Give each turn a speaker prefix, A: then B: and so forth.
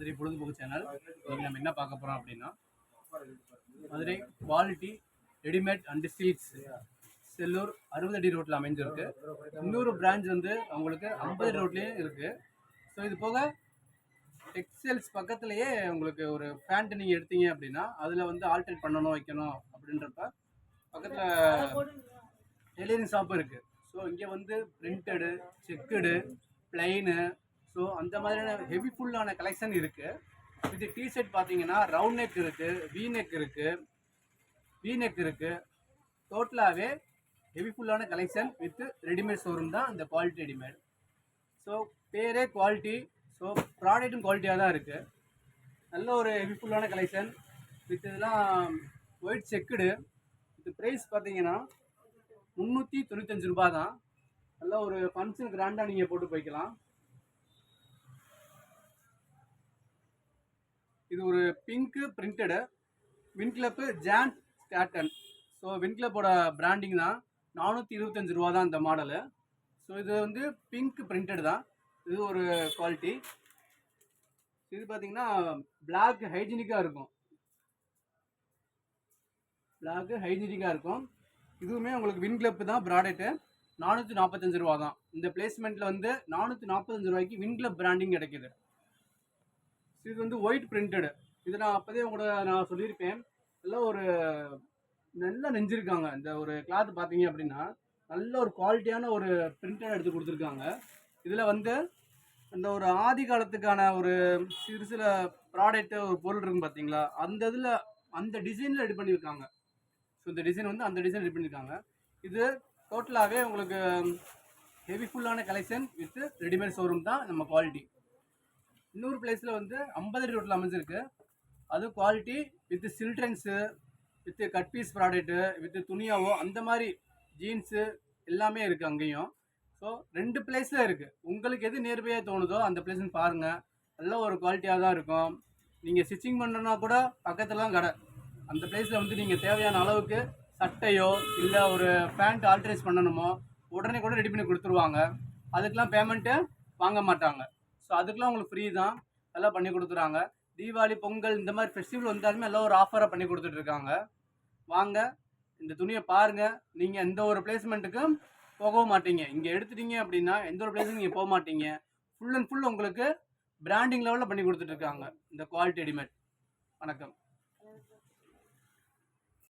A: மதுரை பொழுதுபோக்கு சேனல். இன்னைக்கு நம்ம என்ன பார்க்க போகிறோம் அப்படின்னா Madurai quality readymade and sweets Sellur அறுபது அடி ரோட்டில் அமைஞ்சிருக்கு. இன்னொரு பிரான்ச் வந்து அவங்களுக்கு ஐம்பது ரோட்லேயும் இருக்குது ஸோ இது போக டெக்ஸ்டைல்ஸ் பக்கத்துலேயே உங்களுக்கு ஒரு பேண்ட் நீங்கள் எடுத்தீங்க அப்படின்னா அதில் வந்து ஆல்டர்ட் பண்ணணும் வைக்கணும் அப்படின்றப்ப பக்கத்தில் டெய்லரிங் ஷாப்பும் இருக்குது ஸோ இங்கே வந்து பிரிண்டடு செக்குடு பிளைனு ஸோ அந்த மாதிரியான ஹெவி ஃபுல்லான கலெக்ஷன் இருக்குது இது டிஷர்ட் பார்த்தீங்கன்னா ரவுண்ட் நெக் இருக்குது வி நெக் இருக்குது வி நெக் இருக்குது டோட்டலாகவே ஹெவி ஃபுல்லான கலெக்ஷன் வித் ரெடிமேட் ஷோரூம் தான் இந்த குவாலிட்டி ரெடிமேட் ஸோ பேரே குவாலிட்டி ஸோ ப்ராடக்ட்டும் குவாலிட்டியாக தான் இருக்குது நல்ல ஒரு ஹெவி ஃபுல்லான கலெக்ஷன் வித் இதெல்லாம் ஒயிட் செக்குடு இது ப்ரைஸ் பார்த்தீங்கன்னா முந்நூற்றி தொண்ணூத்தஞ்சு ரூபா தான். நல்ல ஒரு ஃபங்க்ஷன் கிராண்டாக நீங்கள் போட்டு போய்க்கலாம். இது ஒரு பிங்க்கு பிரிண்டடு வின்கிளப்பு ஜான் ஸ்டேட்டன் ஸோ வின்கிளப்போட பிராண்டிங் தான். நானூற்றி இருபத்தஞ்சு ரூபா தான் இந்த மாடலு ஸோ இது வந்து பிங்க் பிரிண்டட் தான். இது ஒரு குவாலிட்டி இது பார்த்தீங்கன்னா பிளாக் ஹைஜீனிக்காக இருக்கும். பிளாக் ஹைஜீனிக்காக இருக்கும். இதுவுமே உங்களுக்கு வின்கிளப்பு தான் ப்ராடக்ட்டு நானூற்றி நாற்பத்தஞ்சு ரூபா தான். இந்த பிளேஸ்மெண்ட்டில் வந்து நானூற்றி நாற்பத்தஞ்சு ரூபாய்க்கு வின்கிளப் பிராண்டிங் கிடைக்கிது. இது வந்து ஒயிட் பிரிண்டடு இது நான் அப்போதே உங்களோட நான் சொல்லியிருப்பேன். எல்லாம் ஒரு நல்லா நெஞ்சிருக்காங்க. இந்த ஒரு கிளாத் பார்த்தீங்க அப்படின்னா நல்ல ஒரு குவாலிட்டியான ஒரு பிரிண்டட் எடுத்து கொடுத்துருக்காங்க. இதில் வந்து அந்த ஒரு ஆதி காலத்துக்கான ஒரு சிறு சில ப்ராடக்ட்டு ஒரு பொருள் இருக்கும் பார்த்தீங்களா? அந்த இதில் அந்த டிசைனில் ரெடி பண்ணியிருக்காங்க. ஸோ இந்த டிசைன் வந்து அந்த டிசைன் ரெடி பண்ணியிருக்காங்க. இது டோட்டலாகவே உங்களுக்கு ஹெவி ஃபுல்லான கலெக்ஷன் வித் ரெடிமேட் ஷோரூம் தான் நம்ம குவாலிட்டி இன்னொரு பிளேஸில் வந்து ஐம்பது அடி ரோட்டில் அமைஞ்சிருக்கு. அது quality with childrens with cut piece product with துணியாவோ அந்த மாதிரி ஜீன்ஸு எல்லாமே இருக்குது அங்கேயும். ஸோ ரெண்டு பிளேஸில் இருக்குது உங்களுக்கு எது நியர்பையாக தோணுதோ அந்த பிளேஸ்னு பாருங்கள் நல்ல ஒரு குவாலிட்டியாக தான் இருக்கும். நீங்கள் ஸ்டிச்சிங் பண்ணுறோன்னா கூட பக்கத்தில் தான் கடை. அந்த பிளேஸில் வந்து நீங்கள் தேவையான அளவுக்கு சட்டையோ இல்லை ஒரு பேண்ட் ஆல்ட்ரேஸ் பண்ணணுமோ உடனே கூட ரெடி பண்ணி கொடுத்துருவாங்க. அதுக்கெலாம் பேமெண்ட்டு வாங்க மாட்டாங்க. ஸோ அதுக்கெலாம் உங்களுக்கு ஃப்ரீ தான். எல்லாம் பண்ணி கொடுத்துறாங்க தீபாவளி பொங்கல் இந்த மாதிரி ஃபெஸ்டிவல் வந்தாலுமே எல்லாம் ஒரு ஆஃபராக பண்ணி கொடுத்துட்ருக்காங்க வாங்க இந்த துணியை பாருங்கள் நீங்கள் எந்த ஒரு பிளேஸ்மெண்ட்டுக்கும் போகவும் மாட்டீங்க. இங்கே எடுத்துட்டீங்க அப்படின்னா எந்த ஒரு பிளேஸுக்கும் நீங்கள் போக மாட்டீங்க. ஃபுல் அண்ட் ஃபுல் உங்களுக்கு பிராண்டிங் லெவலில் பண்ணி கொடுத்துட்ருக்காங்க இந்த குவாலிட்டி ரெடிமேட் வணக்கம்.